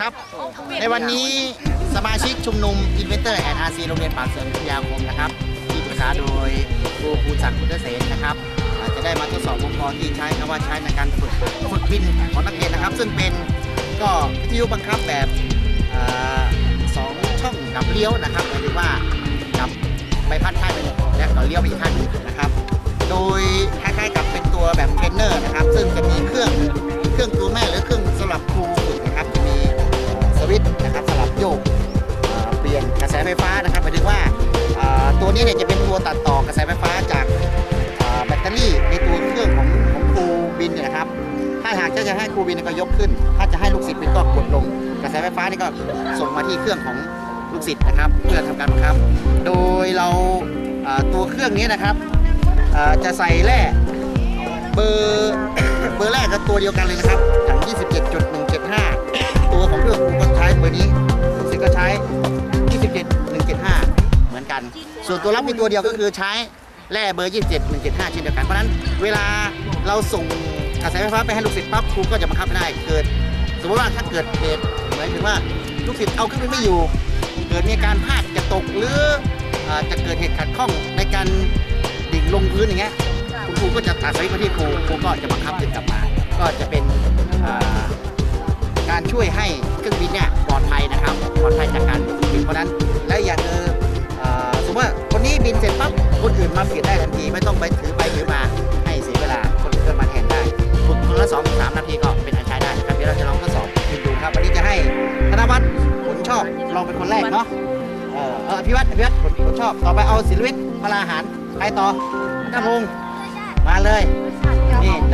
ครับ ในวันนี้สมาชิกชุมนุมอินเวนเตอร์แอนอาร์ซีโรงเรียนปากเสริมวิทยาคมนะครับ ที่ปรึกษาโดยครูภูศักดิ์พุทธเสนนะครับจะได้มาทดสอบอุปกรณ์ที่ใช้คำว่าใช้ในการฝึกฝึกบินของนักเรียนนะครับ ซึ่งเป็นก็วิทยุบังคับแบบสองช่องกับเลี้ยวนะครับหมายถึงว่ากับใบพัดข้างหนึ่งและก็เลี้ยวไปอีกข้างหนึ่งนะครับ โดยคล้ายๆกับเป็นตัวแบบเทรนเนอร์นะครับ ซึ่งจะมีเครื่องเครื่องตัวแม่หรือเครื่องสำหรับครู วิตช์นะครับสำหรับโยกเปลี่ยนกระแสไฟฟ้านะครับหมายถึงว่าตัวนี้เนี่ยจะเป็นตัวตัดต่อกระแสไฟฟ้าจากแบตเตอรี่ในตัวเครื่องของของครูบินเนี่ยนะครับ ถ้าหากจะให้ครูบินก็ยกขึ้น ถ้าจะให้ลูกศิษย์บินก็กดลง กระแสไฟฟ้านี่ก็ส่งมาที่เครื่องของลูกศิษย์นะครับ เพื่อทำการบังคับ โดยเราตัวเครื่องนี้นะครับจะใส่แร่เบอร์เบอร์แรกก็ตัวเดียวกันเลยนะครับอย่าง27.175 ตัวของเครื่องครูก็ เบอร์นี้ลูกศิษย์ก็ใช้ 27.175 เหมือนกัน ส่วนตัวรับมีตัวเดียวก็คือใช้แร่เบอร์ 27.175เช่นเดียวกัน เพราะนั้นเวลาเราส่งกระแสไฟฟ้าไปให้ลูกศิษย์ปั๊บครูก็จะบังคับไม่ได้ เกิด สมมติว่าถ้าเกิดเหตุหมายถึงว่าลูกศิษย์เอาเครื่องบินไม่อยู่ เกิดมีการพลาดจะตกหรืออ่อจะเกิดเหตุขัดข้องในการดิ่งลงพื้นอย่างเงี้ยคุณครูก็จะตัดสวิตช์มาที่ครูครูก็จะบังคับดึงกลับมา ก็จะเป็นอ่อ การช่วยให้เครื่องบินเนี่ยปลอดภัยนะครับ ปลอดภัยจากการบินเพราะนั้น และอย่างคือเออสมมติว่าคนนี้บินเสร็จปั๊บคนอื่นมาเปลี่ยนได้ทันทีไม่ต้องไปถือไปถือมาให้เสียเวลาคนอื่นก็มาแทนได้ฝึกคนละสองถึงสามนาทีก็เป็นอันใช้ได้ครับเดี๋ยวเราจะลองทดสอบบินดูครับวันนี้จะให้ธนวัฒน์ผลชอบลองเป็นคนแรกเนาะเออเออพี่วัดพี่วัดผมผมชอบต่อไปเอาศิลวิทย์พลาหารใครต่อน้ำพงษ์มาเลย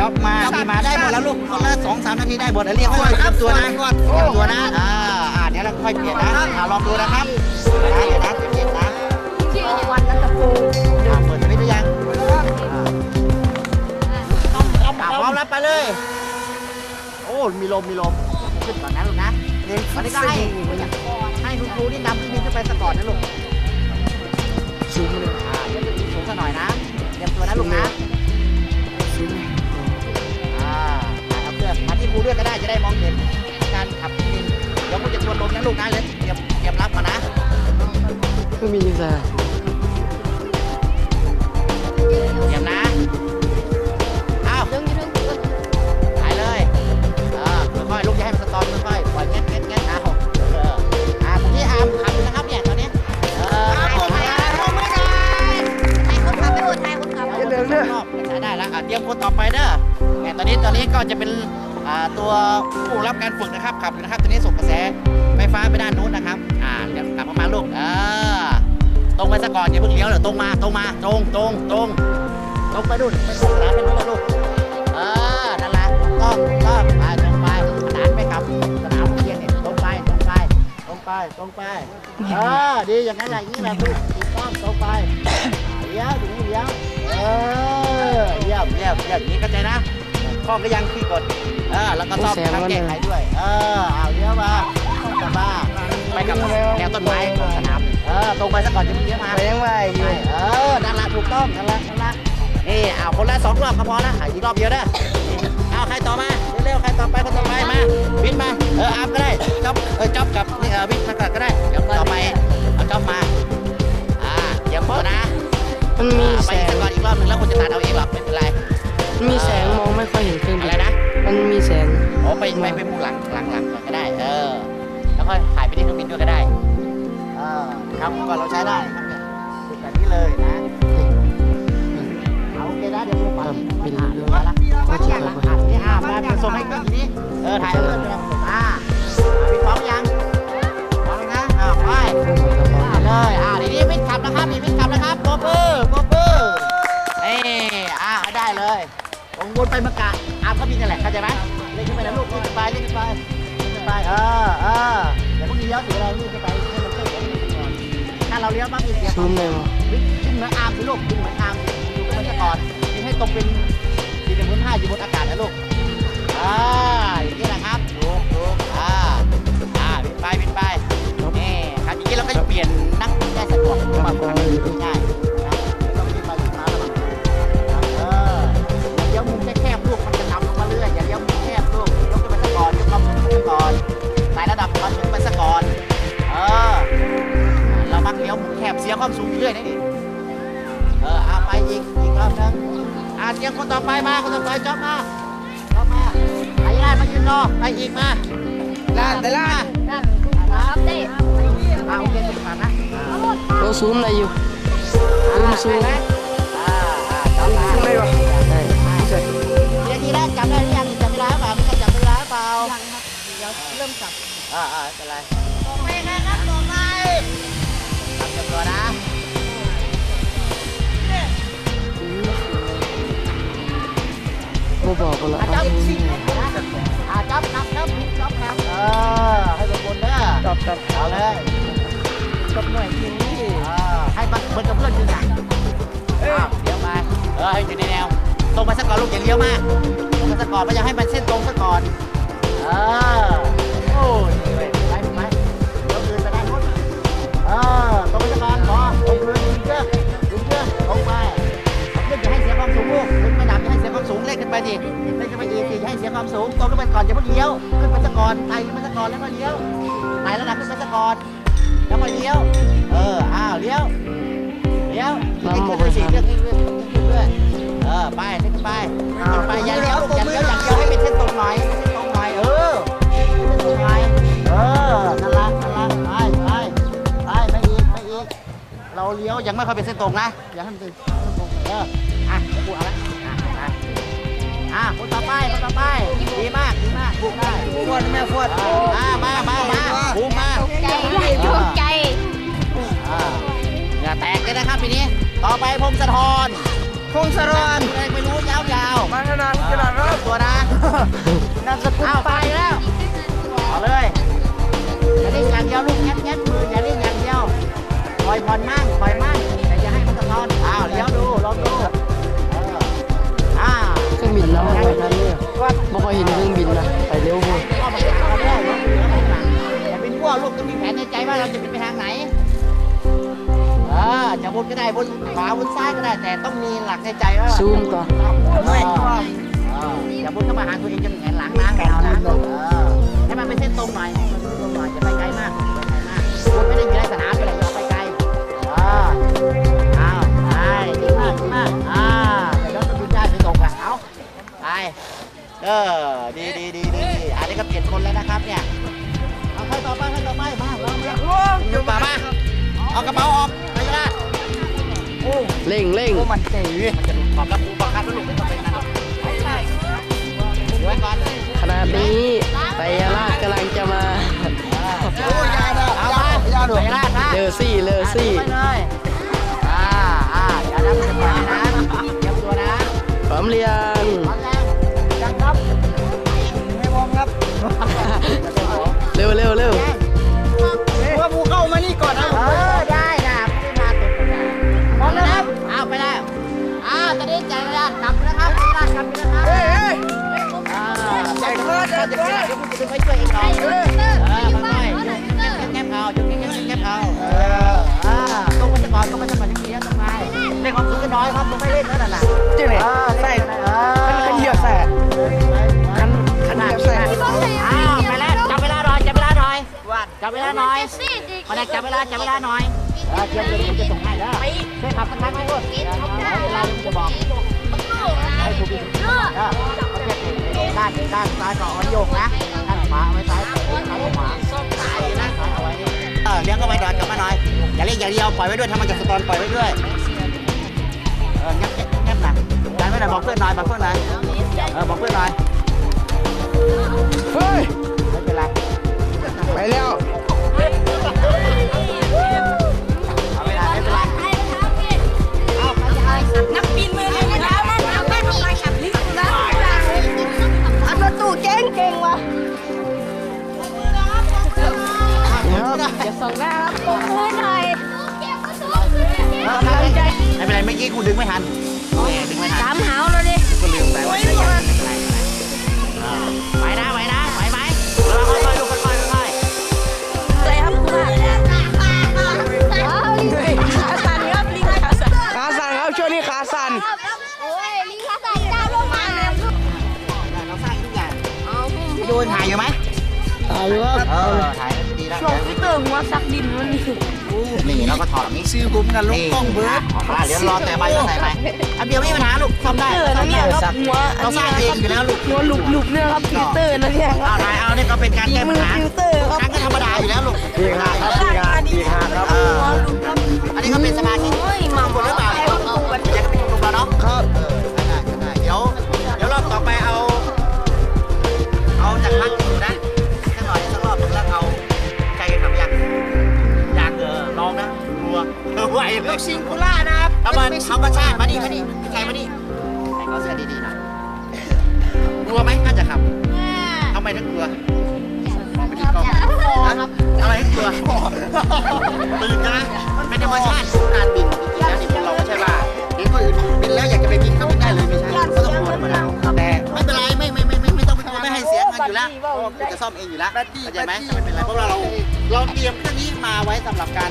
ด็อกมานี่มาได้หมดแล้วลูกคนละสองสามนาทีได้หมดเรียกว่าเตรียมตัวนะเตรียมตัวนะอ่าอ่าเดี๋ยวเราค่อยเปลี่ยนนะอ่าลองดูนะครับเดี๋ยวนะเปลี่ยนนะวันนันตะปูอ่าเปิดสวิตช์หรือยังอ่าพร้อมรับไปเลย โอ้มีลมมีลมขึ้นก่อนนะลูกนะวันนี้ก็ให้ให้คุณครูที่นำพี่บินขึ้นไปสะก่อนนะลูกสูงเลยอ่าเดี๋ยวจะสูงซะหน่อยนะเตรียมตัวนะลูกนะ มาที่ครูด้วยก็ได้จะได้มองเห็นการขับบินเดี๋ยวครูจะทวนลมนะลูกนะเลยเตรียมเตรียมรับมานะไม่มีจ้ะเตรียมนะับการฝึกนะครับขับนะครับตัวนี้ส่งกระแสไฟฟ้าไปด้านนู้นนะครับอ่าเดี๋ยวกลับมาลูกเออตรงไปซะก่อนอย่าเพิ่งเลี้ยวเดี๋ยวตรงมาตรงมาตรงตรงตรงตรงไปดูนไปตรงขนานไปนู้นนะลูกเออนั่นแหละต้องต้องไปตรงไปขนานไปครับสนามเรียนเนี่ยตรงไปตรงไปตรงไปตรงไปเออดีอย่างนั้นแหละอย่างนี้แหละลูกถูกต้องตรงไปเลี้ยวถึงนี้เลี้ยวเออเยี่ยมเยี่ยมเยี่ยมอย่างนี้เข้าใจนะ ข้อก็ยังพี่กดเออแล้วก็ซ่อมทางแก้ไขด้วย เออเอาเลี้ยวมาจะมาไปกับแนวต้นไม้ของสนามเออตรงไปซะก่อนจะมึงเลี้ยวมาไปยังไงอยู่เออนั่นละถูกต้องนั่นละนั่นละนี่เอาคนละสองรอบก็พอละอะอีกรอบเดียวเด้อเอาใครต่อมาเร็วๆใครต่อไปคนต่อไปมาวินมาเอออาร์มก็ได้จ๊อบเออจ๊อบกับนี่เออวินมาก่อนก็ได้เดี๋ยวต่อไปเอาจ๊อบมาอ่าเดี๋ยวพอนะมันมีอ่าแสไปอีกงสักก่อนอีกรอบหนึ่งแล้วคุณจะตัดเอาเองหรอกไม่เป็นไร มันมีแสงมองไม่ค่อยเห็นเครื่องอะบิไรนนะ มันมีแสงโอ้ไปไปไปมุมหลังหลังหลังก่อนก็ได้ เออ แล้วก็ถ่ายไปที่เครื่องบินด้วยก็ได้ เออครับก่อนเราใช้ได้ครับเนี่ยดูแบบนี้เลยนะเอาโอเคนะเดี๋ยวผมปัดไปถ่ายดูมาละก็จะอะไปอะนี่อะมามาส่งให้เครื่องนี้เออถ่ายเพื่อน มากะอาก็บินกันแหละเข้าใจไหมเล่นขึ้นไปนะลูกเล่นขึ้นไปเล่นขึ้นไปเล่นขึ้นไปเออเอออย่าเพิ่งเลี้ยวเสียอะไรเล่นขึ้นไปให้มันเต้นก่อถ้าเราเลี้ยวปั๊บมีเสียงซูมเลยวะวิ่งวิ่งเหมือนอาร์มสิลูกวิ่งเหมือนอาร์มอยู่กับมันก่อนวิ่งให้ตรงเป็นสี่เหลี่ยมพื้นผ้าอยู่บนอากาศนะลูกอ่าอย่างนี้นะครับถูกถูกอ่าอ่าบินไปบินไป ความสูงเรื่อยๆนะนี่เออเอาไปอีกอีกรอบนึงอ่าเตรียมคนต่อไปมาคนต่อไปจ๊อบมาจ๊อบมาไปได้มายืนรอไปอีกมาลาดแต่ลาดนั่นครับได้เอาโอเคสุดผ่านนะเราซูมได้อยู่ซูมซูมอ่าอ่าจ๊อบมาได้ปะได้เดี๋ยวทีแรกจำได้หรือยังจำเวลาเปล่าไม่จำเวลาเปล่ายังครับเดี๋ยวเริ่มจับอ่าอ่าเป็นไร ต่อไปนะครับต่อไปทำจำ ตัวนะบ่บอกกันละอะเอาจับอ่าจับนับนับจับนับเออให้เป็นคนเด้อจับจับเอาเลยจับหน่อยทีนี้อ่าให้มันเหมือนกับเพื่อนยืนหลังอ้าวเลี้ยวมาเออให้อยู่ในแนวตรงไปสักก่อนลูกอย่าเลี้ยวมากตรงไปสักก่อนไม่อยากให้มันเส้นตรงสักก่อนเออโอ้ยไปไปไปยกมือไปด้านโน้นเออ ตรงไปสักก่อนพอลงมือดึงเชือกดึงเชือกลงไปเอาขึ้นอย่าให้เสียความสูงลูกขึ้นไม่ดับอย่าให้เสียความสูงเล่นขึ้นไปดิเล่นขึ้นไปอีกสิให้เสียความสูงตรงขึ้นไปก่อนอย่าเพิ่งเลี้ยวขึ้นไปสักก่อนไต่ขึ้นไปสักก่อนแล้วก็เลี้ยวไต่ระดับขึ้นไปสักก่อนแล้วก็เลี้ยว เอออ้าวเลี้ยวเลี้ยวเล่นขึ้นไปสิเลื่อนขึ้นเลื่อนขึ้นเลื่อนเออไปเล่นขึ้นไปขึ้นไปอย่าเลี้ยวอย่าเลี้ยวอย่างเดียวให้เป็นเส้นตรงหน่อยเส้นตรงหน่อยเออเป็นเส้นตรงหน่อยเออนั่น เราเลี้ยวยังไม่ค่อยเป็นเส้นตรงนะอย่าให้มันเป็นเส้นตรงเอออะเดี๋ยวกูเอาละอะไปอะคนต่อไปคนต่อไปดีมากดีมากพูดได้ฟวดแม่ฟวดอ่ามามามาพูดมาใจถูกใจอ่าอย่าแตกเลยนะครับทีนี้ต่อไปพงศธรพงศรอนอะไรไม่รู้ยาวๆมาขนาดขนาดครับตัวนะนามสกุลไปแล้วเอาเลยอย่าเล่นอย่าวลูกแงบแงบมืออย่า ปล่อยผ่อนมั่งปล่อยมั่งแต่อย่าให้มันสะท้อนอ้าวเลี้ยวดูลองดูเอออ่าเครื่องบินแล้วไม่ค่อยทันเนี่ยไม่ค่อยเห็นเครื่องบินนะไปเร็วพูดก็มาถามเราด้วยอย่าเป็นพวกลูกต้องมีแผนในใจว่าเราจะเป็นไปทางไหนเออจะบนก็ได้บนขวาบนซ้ายก็ได้ แต่ต้องมีหลักในใจว่าซูมก่อนเออเอออย่าบนเข้ามาหาตัวเองจนแหงนหลังนะแมวนะเออให้มันเป็นเส้นตรงหน่อยให้มันเป็นเส้นตรงหน่อย เออ ดีดีดีดีอันนี้ก็เปลี่ยนคนแล้วนะครับเนี่ย เอาใครต่อไปใครต่อไป มาลองมาอยู่ป่ามา เอากระเป๋าออกไปก็ได้โอ้เร่งเร่งมันเจ๋งมันจะขอบรับครูบังคับล้วลูกไม่ต้องไปนั่นหรอกอยู่ไว้ก่อนขนาดนี้ไตรราชกำลังจะมาโอ้ยาดเอามายาดูยาดนะเลอซี่เลอซี่อ่าอ่าอย่าดับมันก่อนะเตรียมตัวนะพร้อมเรียงพร้อมแล้วยัง หน่อยสิดิมาแดกจับเวลาจับเวลาหน่อยเออเตรียมเลยผมจะส่งให้แล้วช่วยขับสักครั้งไหมลูกเวลาผมจะบอกให้ครูพี่เออเอาเทียบด้านด้านซ้ายก่อนโยกนะด้านขวาเอาไว้ซ้ายซ้ายขวาซ้ายนะซ้ายเอาไว้เออเลี้ยงเข้าไปหน่อยกลับมาหน่อยอย่าเล่นอย่างเดียวปล่อยไว้ด้วยทำมาจากสตอนปล่อยไว้ด้วยเอองับงับหนักดันไว้หน่อยบอกเพื่อนหน่อยบอกเพื่อนหน่อยเออบอกเพื่อนหน่อยเฮ้ยไม่เป็นไรไปแล้วเอาเวลาไม่เป็นไรเอาไปจะให้นักบินมือหนึ่งแล้วมันเอาแค่มีขับประตูเก่งเก่งว่ะจะส่งได้ปกมือหน่อยไม่เป็นไรเมื่อกี้กูดึงไม่ทันแหมดึงไม่ทันสามหาวแล้วดิก็ลืมไปว่าจะยังไม่เป็นไรไหวนะไหวนะไหวไหมราค่อ อยู่ครับเออถ่ายดีแล้วช่วงที่เติมหัวซักดินมันนี่นี่เราก็ถอแบบนี้ซื้อผมกับลูกกล้องเบิร์ดอะเดี๋ยวรอแต่ใบก็ใส่ไปอันเดียวไม่มีปัญหาลูกซ่อมได้เตอร์ซ่อนะมเนี่ได้ยครับหัวเราสร้างเองอยู่แล้วลูกหัวหลุบหลุบเนี่ยครับฟิลเตอร์นะเนี่ยคเอารับได้เอาเนี่ยก็เป็นการฝีแก้มืปัญอหาฟิลเตอร์ครับการก็ธรรมดาอยู่แล้วลูกดีครับดีครับดีครับครับเอออันนี้ก็เป็นสมาชิกโอ้ยมาคนหรือเปล่าเนี่ยอยากจะเป็นกลุ่มเราเนาะครับ เออไหวเลลูยกซิงคูล่านะครับธรรมธรรมชาติมาดิมาดิใครมาดิใส่เขาเสื้อดีๆหน่อยกลัวไหมน่าจะขับทำไมถึงกลัวมองไปที่กล้องฮะอะไรถึงกลัวตื่นนะมันเป็นธรรมชาติของการบินจริงๆแล้วนี่คนเราไม่ใช่ว่าเห็นคนอื่นบินแล้วอยากจะไปบินก็บินได้เลยไม่ใช่ก็ต้องกลัวธรรมดาแต่ไม่เป็นไรไม่ไม่ไม่ไม่ไม่ต้องไปกลัวไม่ให้เสียเงินอยู่แล้วเพราะว่าคุณจะซ่อมเองอยู่แล้วเข้าใจไหมไม่เป็นไรเพราะว่าเราเราเตรียมเครื่องนี้มาไว้สำหรับการ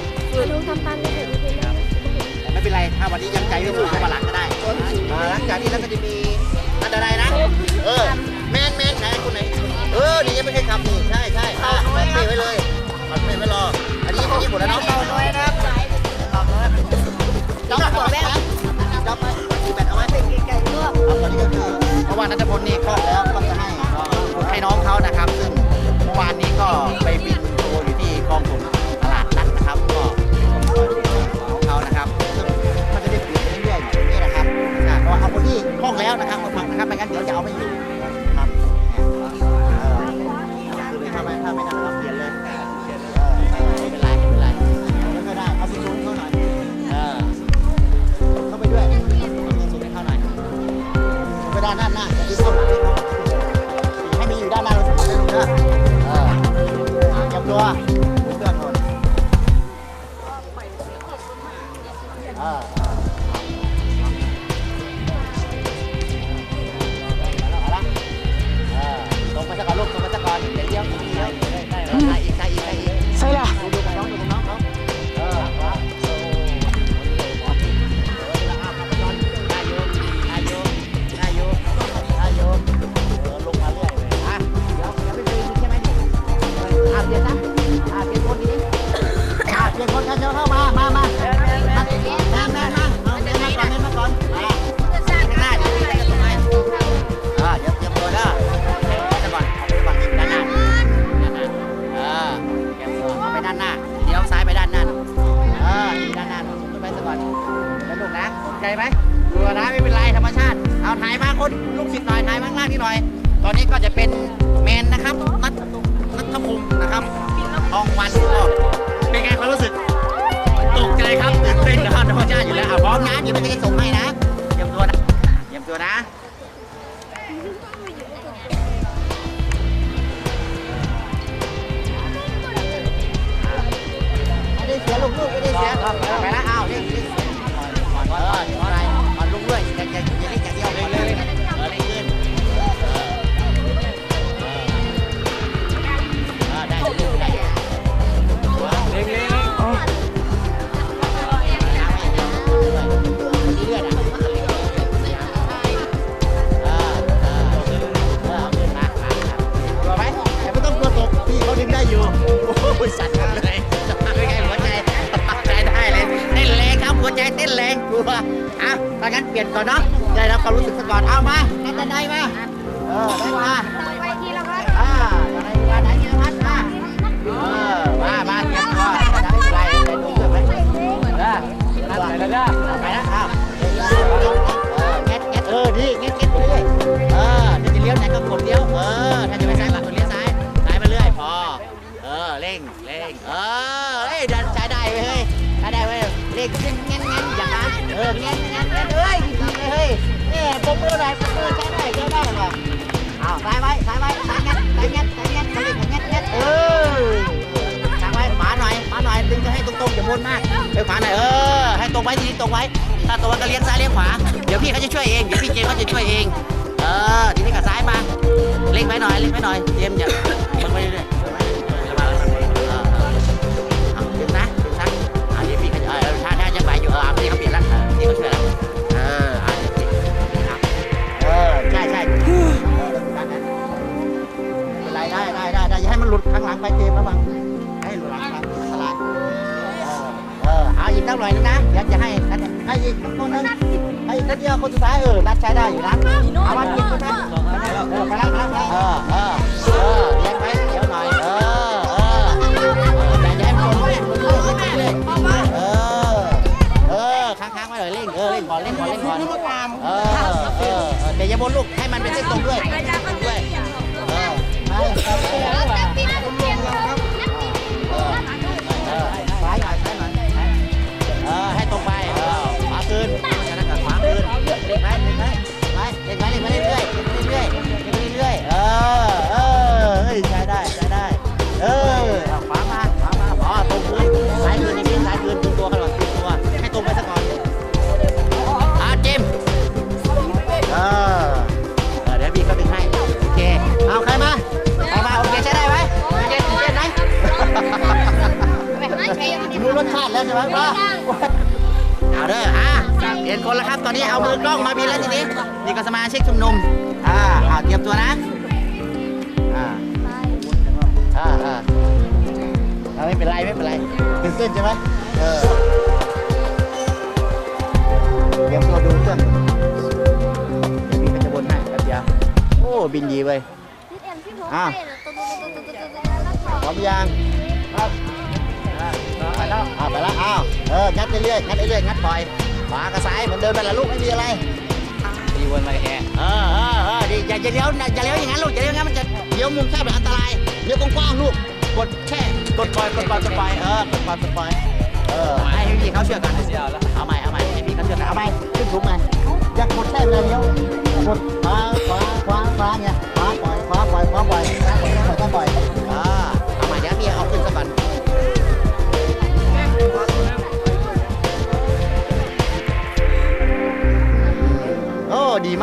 ลุงทำปันเลยแต่ ไม่เป็นไร ถ้าวันนี้ยังใจไม่ถูกก็มาหลังก็ได้อ่าหลังจากนี้แล้วก็จะมีอันใดนะ เออ แมนแมนไหนคนไหน เออ นี่ยังไม่เคยขับนี่ใช่ใช่อะแมนเปไว้เลยมันเปไว้รอ อันนี้คนญี่ปุ่นแล้วเนาะเราน้อยนะครับเราบอกแล้วเราไปสีแบตเอาไว้เอาตอนนี้ก็คือเพราะว่านัทพลนี่คลอดแล้วก็จะให้ให้น้องเขานะครับ ซึ่งเมื่อวานนี้ก็ไปบินโชว์อยู่ที่กองผม มนะ เดี๋ยวมันจะส่งให้นะเตรียมตัวนะเตรียมตัวนะไม่ได้เสียลูกลูกไม่ได้เสีย ถ้างั้นเปลี่ยนก่อนเนาะได้รับความรู้สึกสักก่อนเอามานัดได้มาเออได้มาไปทีละพันอ่าอไรเวลาไหนเยอะพัดมาเออมามาเตรียมตัวได้ไรได้ดูเสร็จไหมเออนั่นไปแล้วนะไปแล้วอ้าวเออแงะแงะเออนี่แงะแงะไปเรื่อยเออถ้าจะเลี้ยวไหนก็กดเลี้ยวเออถ้าจะไปซ้ายก็กดเลี้ยวซ้ายซ้ายไปเรื่อยพอเออเร่งเร่งเออเฮ้ยดันใช้ได้เว้ยเฮ้ยใช้ได้เว้ยเร่งงั้นงั้นงั้นอย่างนั้นเอองั้นงั้นงั้นเอ้ยดีเลยเฮ้ย นี่ปมมือหน่อยปมมือใช้ได้ใช้ได้หรอเอาซ้ายไว้ซ้ายไว้ซ้ายงัดซ้ายงัดซ้ายงัดซ้ายงัดงัดงัดเออซ้ายไว้ขวาหน่อยขวาหน่อยดึงจะให้ตรงๆอย่าวนมากไปขวาหน่อยเออให้ตรงไว้ทีนี้ตรงไว้ ถ้าตรงก็เลี้ยงซ้ายเลี้ยงขวาเดี๋ยวพี่เขาจะช่วยเองเดี๋ยวพี่เจมเขาจะช่วยเองเออทีนี้กับซ้ายมาเล็งไปหน่อยเล็งไปหน่อยเจมส์อย่ามันไปเรื่อย งหลังไปเจมส์ระวังให้หลุดหลังไปอันตรายเออเออเอาอีกสักหน่อยนึงนะเดี๋ยวจะให้ให้อีกคนนึงให้อีกคนเดียวคนสุดท้ายเออนัดใช้ได้อยู่นะเอามากินใช่ไหมเออไปแล้วไปแล้วเออเออเออเลี้ยงไว้เดี๋ยวหน่อยเออเออแต่อย่าให้มันโดนมันเล่นเล่นเออเออค้างๆไว้หน่อยเล่นเออเล่นบอลเล่นบอลเล่นบอลเออเออแต่อย่าบนลูกให้มันเป็นเส้นตรงด้วยด้วยเออไปเอ่ไหมป้าเอาเด้ออะเปลี่ยนคนแล้วครับ ตอนนี้เอามือกล้องมาบินแล้วทีนี้ นี่ก็สมาชิกชุมนุม อ่าเอาเตรียมตัวนะ อ่า อ่าอ่าไม่เป็นไรไม่เป็นไรตื่นเต้นใช่ไหมเออเตรียมตัวดูเครื่องเดี๋ยวพี่ก็จะบนให้แป๊บเดียวโอ้บินดีเว้ยพร้อมยังครับ ไปแล้วอ่าไปแล้วอ้าวเอองัดเรื่อยๆงัดเรื่อยๆงัดปล่อยขวากับซ้ายเหมือนเดิมไปละลูกไม่มีอะไรมีวนมาแค่เออเออเออดีอย่าอย่าเลี้ยวอย่าเลี้ยวอย่างนั้นลูกอย่าเลี้ยวอย่างนั้นมันจะเลี้ยวมุมแคบแบบอันตรายเลี้ยวกว้างๆลูกกดแค่กดปล่อยกดปล่อยกดปล่อยเออกดปล่อยกดปล่อยเออให้พี่เขาเชื่อกันเสียวแล้วเอาใหม่เอาใหม่ให้พี่เขาเชื่อกันเอาใหม่ขึ้นสูงใหม่อย่ากดแค่เวลาเลี้ยวกดขวาขวาขวาขวาเนี่ยขวาปล่อยขวาปล่อยขวาปล่อยซ้าปล่อยซ้าปล่อย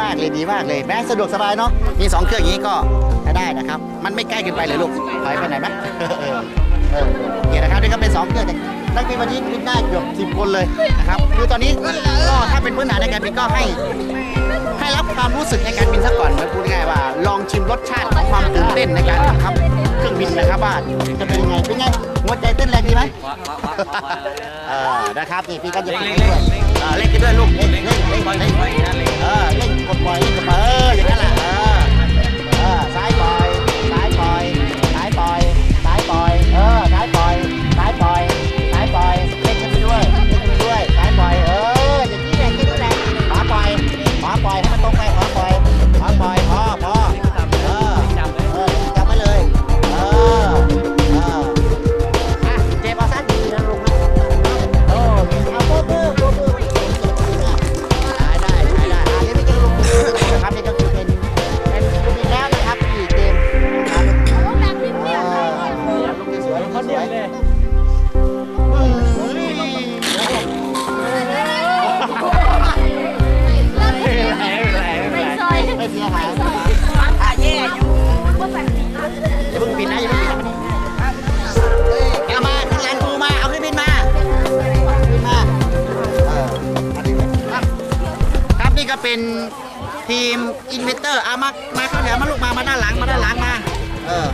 มากเลยดีมากเลยแม้สะดวกสบายเนาะมีสองเครื่องอย่างนี้ก็ได้นะครับ มันไม่ใกล้เกินไปเลยลูกถอยไปไหนไหมเออเออเอเคนะครับนี่ก็เป็นสองเครื่องนักบินวันนี้บินได้เกือบสิบคนเลยนะครับคือตอนนี้ก็ถ้าเป็นพื้นฐานในการบินก็ให้ให้รับความรู้สึกในการบินซะก่อนเหมือนพูดง่ายว่า ลองชิมรสชาติของความตื่นเต้นในการขับครับ เครื่องบินนะครับว่าจะเป็นยังไงเป็นไงหัวใจเต้นแรงดีไหมว้าว้าว้าว้าเออนะครับนี่พี่ก็จะฝึกให้ด้วยเออเล่นกันด้วยลูกเล่นเล่นเล่นเล่นเล่นเออเล่นกดปล่อยเล่นกดปล่อยเอออย่างนั้นแหละ ทีมอินเวเตอร์เอามามาเข้าแถวมาลูกมามาด้านหลังมาด้านหลังมาเออ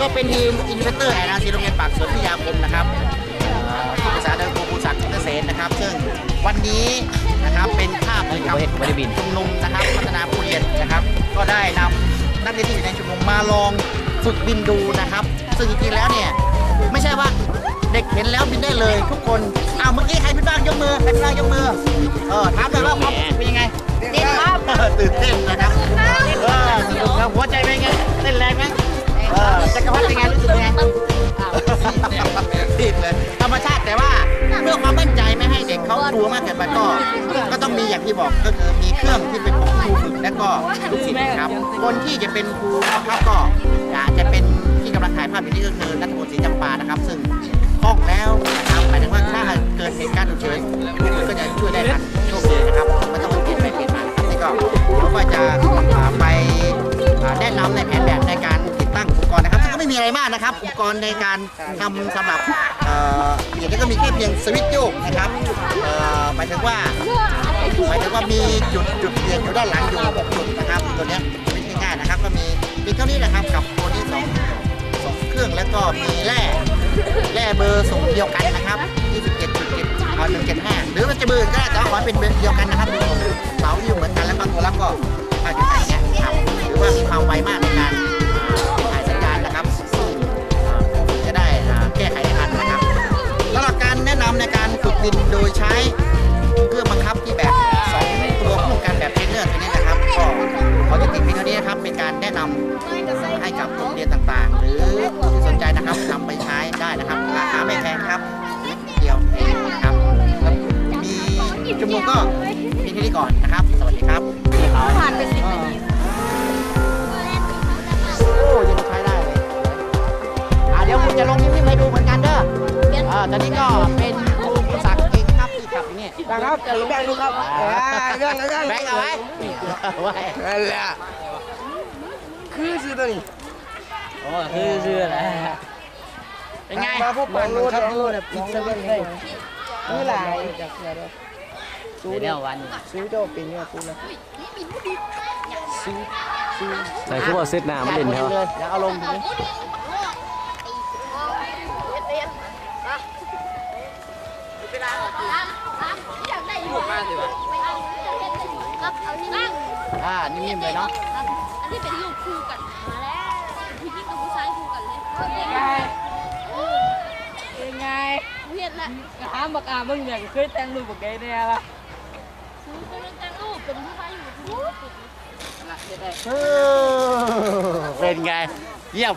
ก็เป็นทีมอินเวเตอร์แอนอาซีโรงเรียนปากสวนพิทยาคมนะครับเอ่อที่ปรึกษาโดยครูภูศักดิ์เกษตรนะครับ ซึ่งวันนี้นะครับเป็นภาพกิจกรรมชุมนุมนะครับพัฒนาผู้เรียนนะครับ ก็ได้นำนักเรียนที่อยู่ในชุมนุมมาลองฝึกบินดูนะครับ ซึ่งจริงๆแล้วเนี่ยไม่ใช่ว่าเด็กเห็นแล้วบินได้เลยทุกคนอ้าวเมื่อกี้ใครบินบ้างยกมือใครบินบ้างยกมือเออถามหน่อยว่าความ ตื่นเต้นนะครับเออสนุกครับหัวใจเป็นไงเต้นแรงไหมเออจักรพรรดิเป็นไงรู้สึกเป็นไงติดเลยธรรมชาติแต่ว่าเพื่อความมั่นใจไม่ให้เด็กเขากลัวมากเกินไปก็ก็ต้องมีอย่างที่บอกก็คือมีเครื่องที่เป็นของครูฝึกและก็ลูกศิษย์นะครับ คนที่จะเป็นครูนะครับก็อาจจะเป็นที่กำลังถ่ายภาพอยู่นี่ก็คือนัทพลศรีจำปานะครับ ซึ่งคล่องแล้วนะครับหมายถึงว่าถ้าเกิดเหตุการณ์ฉุกเฉินครูฝึกก็จะช่วยได้ทันโชคดีนะครับ ก็เขาก็จะไปอ่าแนะนำในแผนแบบในการติดตั้งอุปกรณ์นะครับซึ่งก็ไม่มีอะไรมากนะครับ อุปกรณ์ในการทำสำหรับเอ่อเปลี่ยนก็มีแค่เพียงสวิตช์โยกนะครับหมายถึงว่าหมายถึงว่ามีจุดจุดเปลี่ยนอยู่ด้านหลังอยู่หกจุดนะครับตัวนี้ไม่ง่ายนะครับ ก็มีมีเท่านี้นะครับกับตัวนี้สองสองเครื่องแล้วก็มีแร่แร่เบอร์ส่งเดียวกันนะครับ27.7 เอา175หรือมันจะเบอร์ก็ได้แต่ว่าขอให้เป็นเบอร์เดียวกันนะครับเสาที่อยู่เหมือนกันแล้วก็ตัวรับก็อาจจะใส่เงี้ยครับหรือว่ามีความไวมากในการถ่ายสัญญาณนะครับซึ่งจะได้แก้ไขได้ทันนะครับสำหรับการแนะนำในการฝึกบินโดยใช้เครื่องบังคับที่แบบสองตัวคู่กันแบบเทรนเนอร์ตัวนี้นะครับก็ขอจะติดเพียงเท่านี้นะครับเป็นการแนะนำให้กับโรงเรียนต่างๆ หรือ ก่อนนะครับ สวัสดีครับผ่านไปสิบนาทีโอ้ยังใช้ได้เลยอ่าเดี๋ยวคุณจะลงคลิปให้ดูเหมือนกันเด้ออ่าตอนนี้ก็เป็นครูคุณศักดิ์เองครับที่ขับอยู่นี่นะครับเดี๋ยวแบ่งดูครับเรื่องเรื่องแบงค์เอาไว้เอาไว้นั่นแหละคือชื่อตัวนี้โอ้คือชื่ออะไรเป็นไงมาผู้ปั่นมันครับดูเนี่ยปิดเซเว่นเลยนี่แหละเดี๋ยววันซื้อเจ้าปิงเนี่ยกูนะใส่คู่เซตน้ำเล่นอยากเขาเลยอยากเอาลงดูดิอยากได้ลูกมากเลยวะครับเอานี่นั่งอ่านิ่มๆเลยเนาะอันนี้เป็นลูกคู่กันมาแล้วผู้หญิงกับผู้ชายคู่กันเลยยังไงยังไงเรียนละถามบักอามึงเนี่ยเคยแต่งรูปบักไงเนี่ยล่ะ เป็นไง เยี่ยม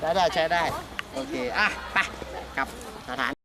ใช้ได้ใช้ได้ โอเค อะ ไปกลับสถาน